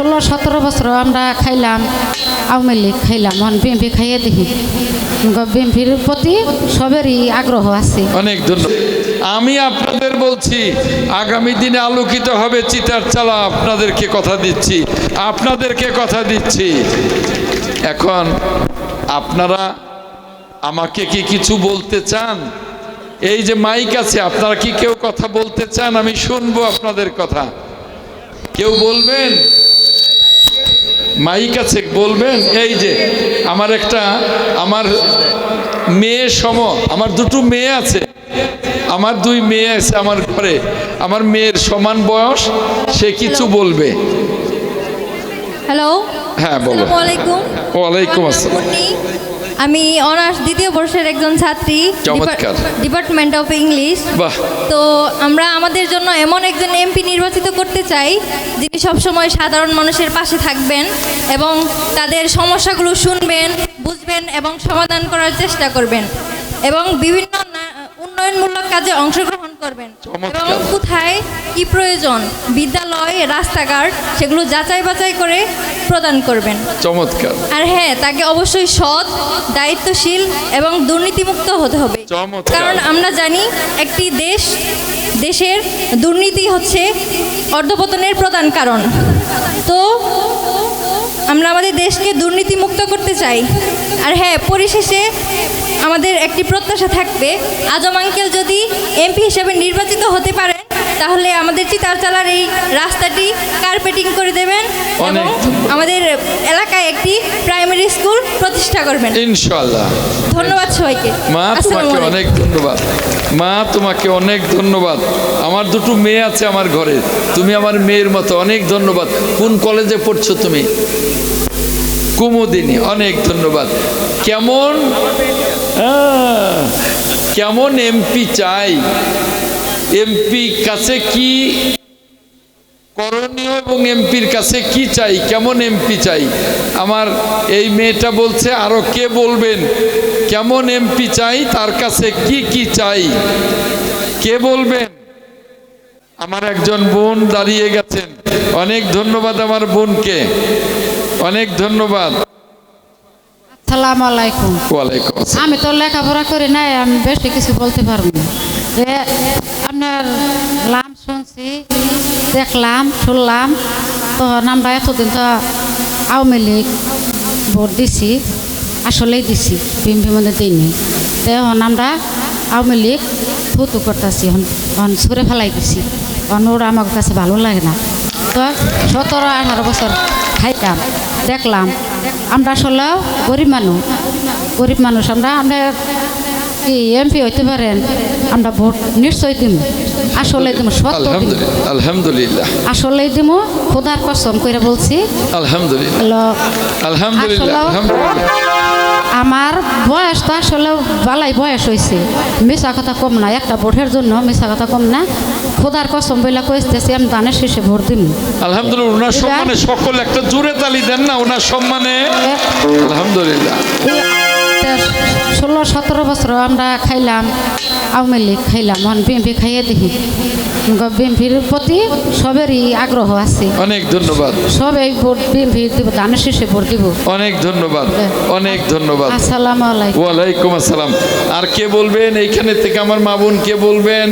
ষোলো, সতেরো বছর আমরা খাইলাম, আওয়ামী লীগ খাইলাম, এখন বিএমপি খাইয়ে দেখি। বিএমপির প্রতি সবেরই আগ্রহ আছে। অনেক ধন্যবাদ। আমি আপনাদের বলছি, আগামী দিনে আলোকিত হবে চিতার চালা, আপনাদেরকে কথা দিচ্ছি, আপনাদেরকে কথা দিচ্ছি। এখন আপনারা আমাকে কি কিছু বলতে চান? এই যে মাইক আছে, আপনারা কি কেউ কথা বলতে চান? আমি শুনব আপনাদের কথা। কেউ বলবেন? মাইক আছে বলবেন? এই যে আমার একটা আমার মেয়ে সম আমার দুটো মেয়ে আছে। আমার দুই মেয়ে আছে আমার ঘরে। আমার মেয়ের সমান বয়স সে কিছু বলবে। হ্যালো হ্যাঁ বলো। ওয়ালাইকুম আসসালাম। আমি অনার্স দ্বিতীয় বর্ষের একজন ছাত্রী ডিপার্টমেন্ট অফ ইংলিশ তো আমরা আমাদের জন্য এমন একজন এমপি নির্বাচিত করতে চাই যিনি সবসময় সাধারণ মানুষের পাশে থাকবেন এবং তাদের সমস্যাগুলো শুনবেন বুঝবেন এবং সমাধান করার চেষ্টা করবেন। এবং বিভিন্ন উন্নয়নমূলক কাজে অংশগ্রহণ করবেন। এবং কোথায়? কি প্রয়োজন? বিদ্যালয় রাস্তাঘাট সেগুলো যাচাই বাছাই করে প্রদান করবেন। চমৎকার। আর হ্যাঁ তাকে অবশ্যই সৎ দায়িত্বশীল এবং দুর্নীতিমুক্ত হতে হবে। কারণ আমরা জানি একটি দেশ দেশের দুর্নীতি হচ্ছে অর্ধপতনের প্রধান কারণ। তো আমরা আমাদের দেশকে দুর্নীতিমুক্ত করতে চাই। আর হ্যাঁ পরিশেষে আমাদের একটি প্রত্যাশা থাকবে, আজম আঙ্কেল যদি এমপি হিসেবে নির্বাচিত হতে পারেন তাহলে আমাদের চিতারচালার এই রাস্তাটি কার্পেটিং করে দেবেন অনেক এবং আমাদের এলাকায় একটি প্রাইমারি স্কুল প্রতিষ্ঠা করবেন। ইনশাল্লাহ ধন্যবাদ সবাইকে। মা তোমাকে অনেক ধন্যবাদ। মা তোমাকে অনেক ধন্যবাদ। আমার দুটো মেয়ে আছে আমার ঘরে। তুমি আমার মেয়ের মতো অনেক ধন্যবাদ। কোন কলেজে পড়ছো তুমি? কুমুদিনী অনেক ধন্যবাদ। কেমন? কেমন এমপি চাই? এমপি কাছে কি করণীয় এবং এমপির কাছে কি চাই? কেমন এমপি চাই? আমার এই মেয়েটা বলছে আরও কে বলবেন? কেমন এমপি চাই? তার কাছে কি কি চাই? কে বলবেন? আমার একজন বোন দাঁড়িয়ে গেছেন। অনেক ধন্যবাদ আমার বোনকে। অনেক ধন্যবাদ। আলাইকুম। ওয়ালাইকুম আমি তো লেখাপড়া করি নাই আমি বেশি কিছু বলতে পারব না। আপনার লাম শুনছি, দেখলাম, শুনলাম। তখন আমরা এতদিন তো আওয়ামী লীগ ভোট দিছি, আসলেই দিছি বিএমপি মধ্যে দিইনি। তো এখন আমরা আওয়ামী লীগ থুতু করতেছি, এখন ছুঁড়ে ফেলাই দিছি। এখন ওরা আমার কাছে ভালো লাগে না। তো সতেরো, আঠারো বছর খাইতাম, দেখলাম, আমরা আসলে গরিব মানুষ। গরিব মানুষ, আমরা আমরা কি এমপি হইতে পারেন? আমরা ভোট নিশ্চয়ই দিব আসলে দিব সত্য আলহামদুলিল্লাহ আসলে দিব খোদার কসম করে বলছি। আলহামদুলিল্লাহ। আলহামদুলিল্লাহ আমার বয়স তো আসলে বালাই বয়স হয়েছে মিশা কথা কম না একটা ভোটের জন্য মিশা কথা কম না। খোদার কসম বইলা কইতেছি আমি দানের শেষে ভোট দিব আলহামদুলিল্লাহ ওনার সম্মানে সকল একটা জোরে তালি দেন না ওনার সম্মানে। আলহামদুলিল্লাহ। ষোলো সতেরো বছর আমরা খাইলাম আওয়ামী লীগ খাইলাম এখন বিএমপি খাইয়ে দেখি। বিএমপির প্রতি সবেরই আগ্রহ আছে। অনেক ধন্যবাদ। সবাই ভোট বিএমপি দিব ধানের শেষে ভোট দিব। অনেক ধন্যবাদ অনেক ধন্যবাদ। আসসালামু আলাইকুম। ওয়ালাইকুম আসসালাম। আর কে বলবেন? এইখানে থেকে আমার মা বোন কে বলবেন?